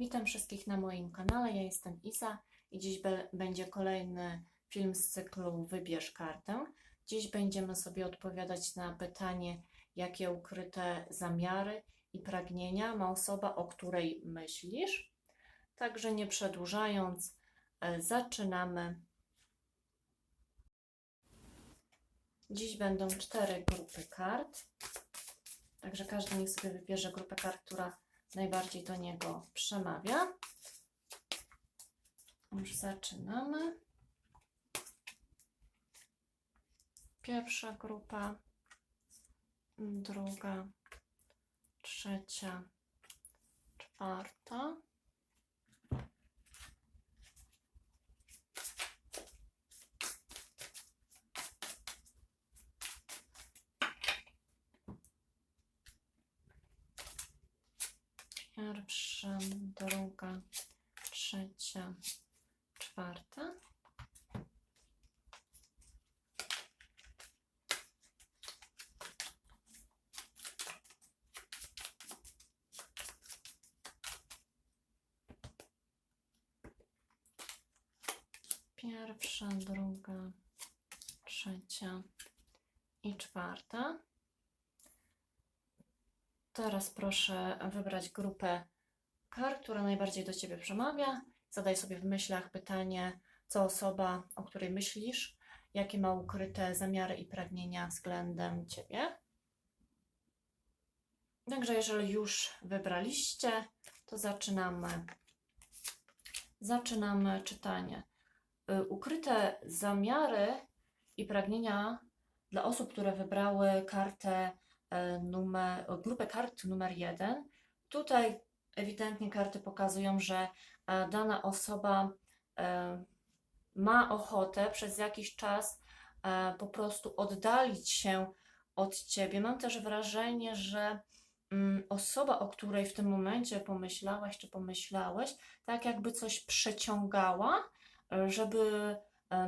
Witam wszystkich na moim kanale. Ja jestem Isa i dziś będzie kolejny film z cyklu Wybierz kartę. Dziś będziemy sobie odpowiadać na pytanie, jakie ukryte zamiary i pragnienia ma osoba, o której myślisz. Także nie przedłużając, e, zaczynamy. Dziś będą cztery grupy kart. Także każdy niech sobie wybierze grupę kart, która najbardziej do niego przemawia. Już zaczynamy. Pierwsza grupa, druga, trzecia, czwarta. Pierwsza, druga, trzecia, czwarta. Pierwsza, druga, trzecia i czwarta. Teraz proszę wybrać grupę kart, która najbardziej do Ciebie przemawia. Zadaj sobie w myślach pytanie, co osoba, o której myślisz, jakie ma ukryte zamiary i pragnienia względem Ciebie. Także jeżeli już wybraliście, to zaczynamy. Zaczynamy czytanie. Y, Ukryte zamiary i pragnienia dla osób, które wybrały kartę e, numer, grupę kart numer jeden. Tutaj ewidentnie karty pokazują, że e, dana osoba e, ma ochotę przez jakiś czas e, po prostu oddalić się od ciebie. Mam też wrażenie, że mm, osoba, o której w tym momencie pomyślałaś czy pomyślałeś, tak jakby coś przeciągała, żeby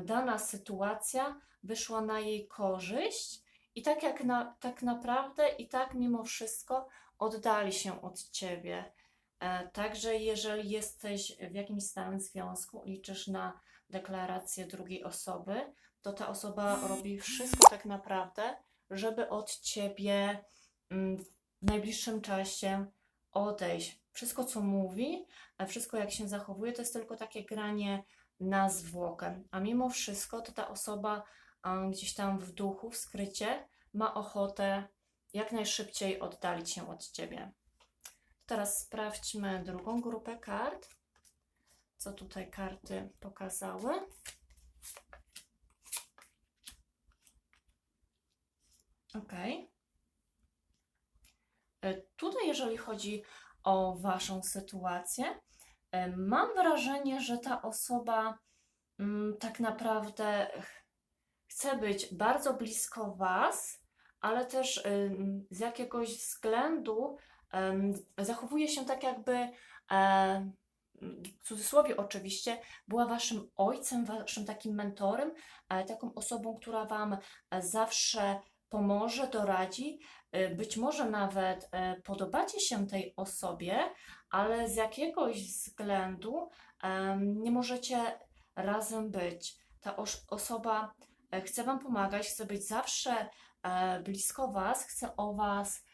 dana sytuacja wyszła na jej korzyść i tak jak na, tak naprawdę i tak mimo wszystko oddali się od ciebie. E, Także jeżeli jesteś w jakimś stałym związku, liczysz na deklarację drugiej osoby, to ta osoba robi wszystko tak naprawdę, żeby od ciebie mm, w najbliższym czasie odejść. Wszystko, co mówi, a wszystko, jak się zachowuje, to jest tylko takie granie na zwłokę. A mimo wszystko, to ta osoba a, gdzieś tam w duchu, w skrycie, ma ochotę jak najszybciej oddalić się od ciebie. Teraz sprawdźmy drugą grupę kart. Co tutaj karty pokazały? Ok. E, Tutaj, jeżeli chodzi o Waszą sytuację, e, mam wrażenie, że ta osoba mm, tak naprawdę ch- chce być bardzo blisko Was, ale też ym, z jakiegoś względu zachowuje się tak, jakby e, w cudzysłowie oczywiście, była waszym ojcem, waszym takim mentorem, e, taką osobą, która wam e, zawsze pomoże, doradzi. Być może nawet podobacie się tej osobie, ale z jakiegoś względu nie możecie razem być. Ta osoba chce wam pomagać, chce być zawsze blisko was, chce o was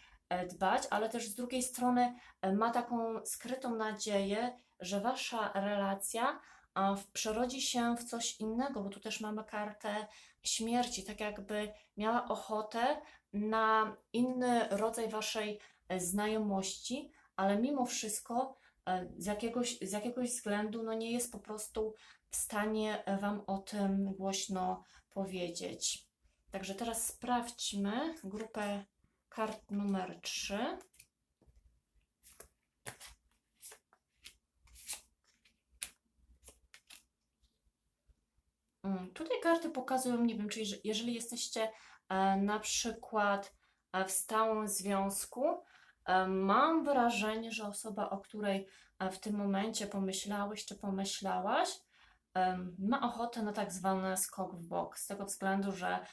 dbać, ale też z drugiej strony e, ma taką skrytą nadzieję, że wasza relacja przerodzi się w coś innego, bo tu też mamy kartę śmierci, tak jakby miała ochotę na inny rodzaj waszej e, znajomości, ale mimo wszystko e, z jakiegoś, z jakiegoś względu no nie jest po prostu w stanie e, wam o tym głośno powiedzieć. Także teraz sprawdźmy grupę kart numer 3. Mm, Tutaj karty pokazują, nie wiem, czy jeż- jeżeli jesteście e, na przykład e, w stałym związku, e, mam wrażenie, że osoba, o której w tym momencie pomyślałeś czy pomyślałaś, ma ochotę na tak zwany skok w bok, z tego względu, że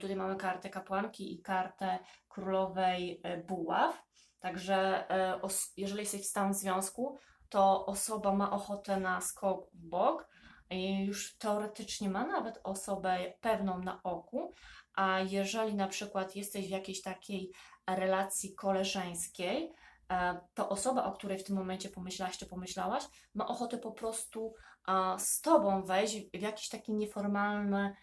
tutaj mamy kartę kapłanki i kartę królowej e, buław. Także e, jeżeli jesteś w stałym związku, to osoba ma ochotę na skok w bok, już teoretycznie ma nawet osobę pewną na oku, a jeżeli na przykład jesteś w jakiejś takiej relacji koleżeńskiej, e, to osoba, o której w tym momencie pomyślałaś czy pomyślałaś, ma ochotę po prostu z tobą wejść w jakiś taki nieformalny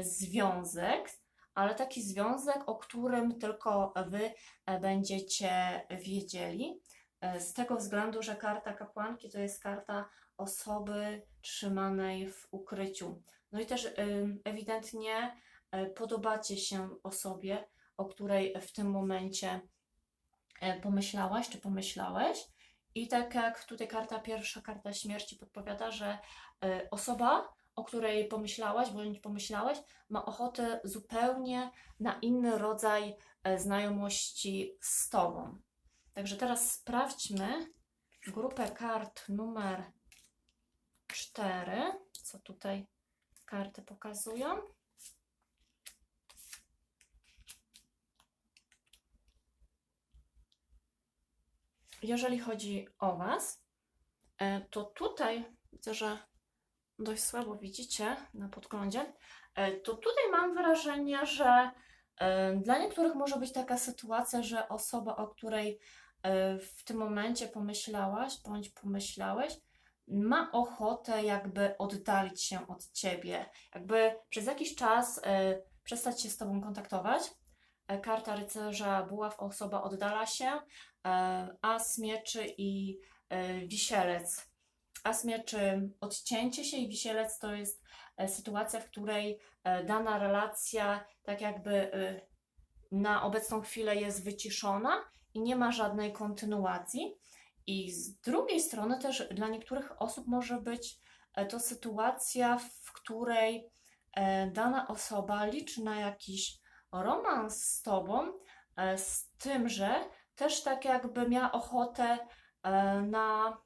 związek, ale taki związek, o którym tylko wy e, będziecie wiedzieli. E, Z tego względu, że karta kapłanki to jest karta osoby trzymanej w ukryciu. No i też ewidentnie e, podobacie się osobie, o której w tym momencie e, pomyślałaś czy pomyślałeś. I tak jak tutaj karta pierwsza, karta śmierci podpowiada, że e, osoba, o której pomyślałaś bądź pomyślałeś, ma ochotę zupełnie na inny rodzaj e, znajomości z Tobą. Także teraz sprawdźmy grupę kart numer 4, co tutaj karty pokazują. Jeżeli chodzi o Was, e, to tutaj widzę, że dość słabo widzicie na podglądzie, e, to tutaj mam wrażenie, że e, dla niektórych może być taka sytuacja, że osoba, o której e, w tym momencie pomyślałaś bądź pomyślałeś, ma ochotę jakby oddalić się od ciebie, jakby przez jakiś czas przestać się z tobą kontaktować. Karta rycerza buław osoba oddala się, as mieczy i wisielec. As mieczy odcięcie się i wisielec to jest e, sytuacja, w której e, dana relacja tak jakby e, na obecną chwilę jest wyciszona i nie ma żadnej kontynuacji. I z drugiej strony też dla niektórych osób może być to sytuacja, w której dana osoba liczy na jakiś romans z tobą, z tym, że też tak jakby miała ochotę na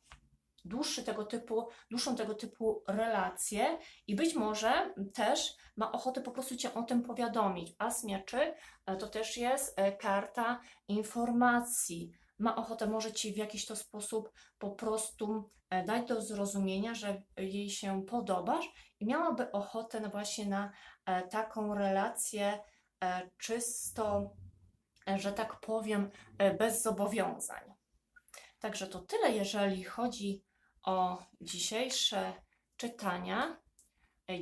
dłuższy tego typu, dłuższą tego typu relację i być może też ma ochotę po prostu Cię o tym powiadomić. As mieczy e, to też jest e, karta informacji. Ma ochotę może Ci w jakiś to sposób po prostu e, dać do zrozumienia, że jej się podobasz i miałaby ochotę no właśnie na taką relację czysto, że tak powiem, bez zobowiązań. Także to tyle, jeżeli chodzi o dzisiejsze czytania.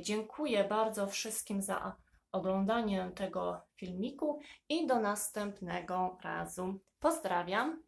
Dziękuję bardzo wszystkim za oglądanie tego filmiku i do następnego razu. Pozdrawiam.